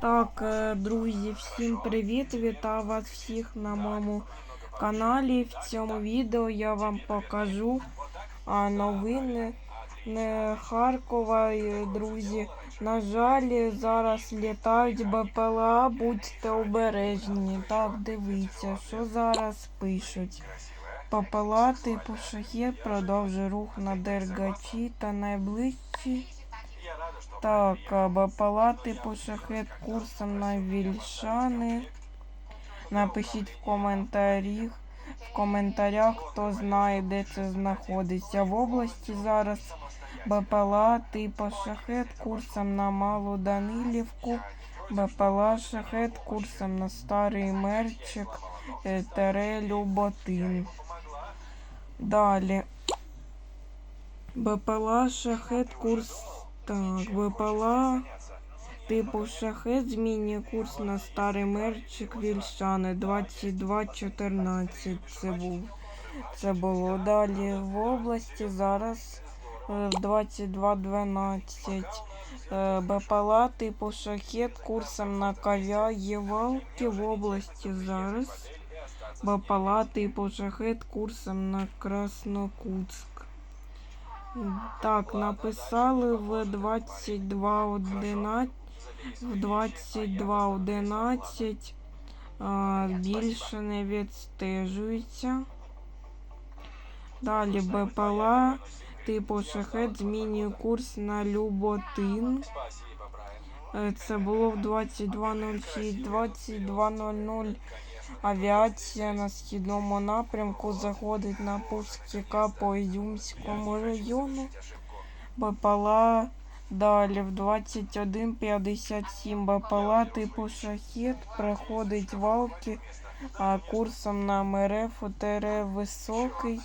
Так, е, друзі, всім привіт! Вітаю вас всіх на моєму каналі. В цьому відео я вам покажу новини не Харкова, е, друзі. На жаль, зараз літають БПЛА, будьте обережні. Так, дивіться, що зараз пишуть. БПЛА типу шахет продовжує рух на Дергачі та найближчі. Так, а, БПЛА типу шахет курсом на Вільшани. Напишіть в коментарях, в коментарях, хто знає, де це знаходиться. В області зараз БПЛА типу шахет курсом на Малу Данилівку. БПЛА шахет курсом на Старий Мерчик е, Тере Люботин. Далі. БПЛА шахет курс. Так, БПЛА типу шахет змінює курс на старий мерчик Вільшани 2214. Це був. Це було далі в області. Зараз е, 2212. Е, БПЛА типу шахет курсом на Кавя Євалки в області зараз. БПЛА типу шахет курсом на Краснокутськ. Так, написали в 22.11 в 22.11 більше не відстежується. Далі БПЛА типу шахет змінює курс на Люботин. Е, Це було в 22.06, 22.00 авіація на східному напрямку заходить на Пускіка по Ізюмському району. БПЛА далі в 21.57 БПЛА типу шахет проходить валки курсом на МРФ УТР високий.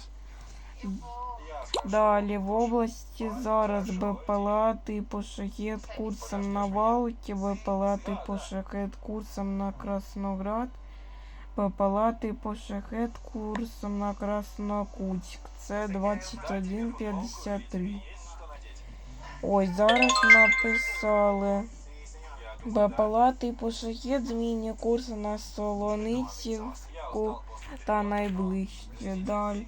Далі в області зараз БПЛА типу шахет курсом на Валки, БПЛА типу шахет курсом на Красноград, БПЛА типу шахет курсом на Краснокутськ. Це 21.53. Ось зараз написали. БПЛА типу шахет змінює курс на Солоницівку та найближче. Далі.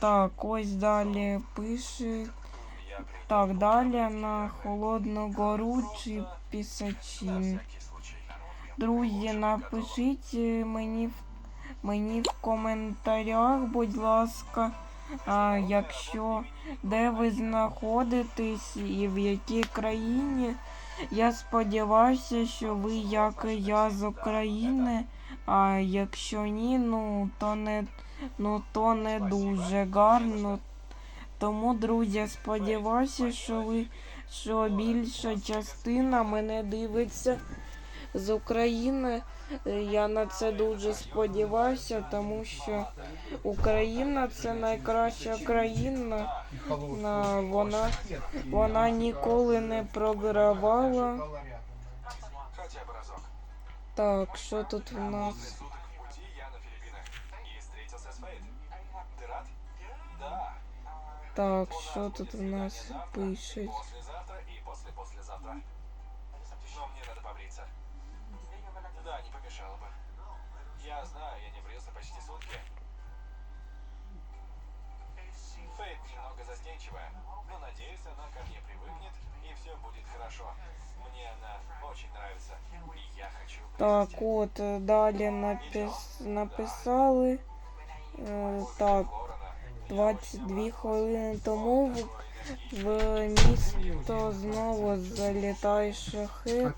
Так, ось далі пише. Так, далі на Холодну Гору чи Пісачин. Друзі, напишіть е, мені, в- мені в коментарях, будь ласка, а, якщо де ви знаходитесь і в якій країні. Я сподіваюся, що ви, як і я з України, а якщо ні, ну то не, ну, то не дуже гарно. Тому, друзі, сподіваюся, що ви що більша частина мене дивиться з України. Я на це дуже сподіваюся, тому що Україна це найкраща країна. Вона, вона ніколи не програвала. Так, що тут в нас? Так, що тут в нас хочу... Так, от е, далі напис... написали. Е, так, 22 хвилини тому в, в місто знову залітає шахет.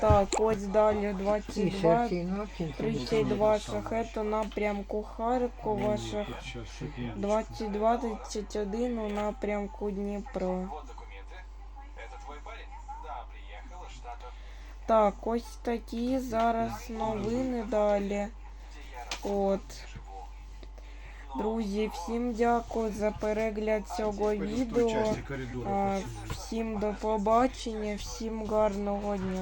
Так, ось далі 22 ну, 32 шахет у напрямку Харкова, шах... 22-31 у напрямку Штатов. Так, ось такі зараз новини далі. От. Друзі, всім дякую за перегляд цього відео. Всім до побачення, всім гарного дня.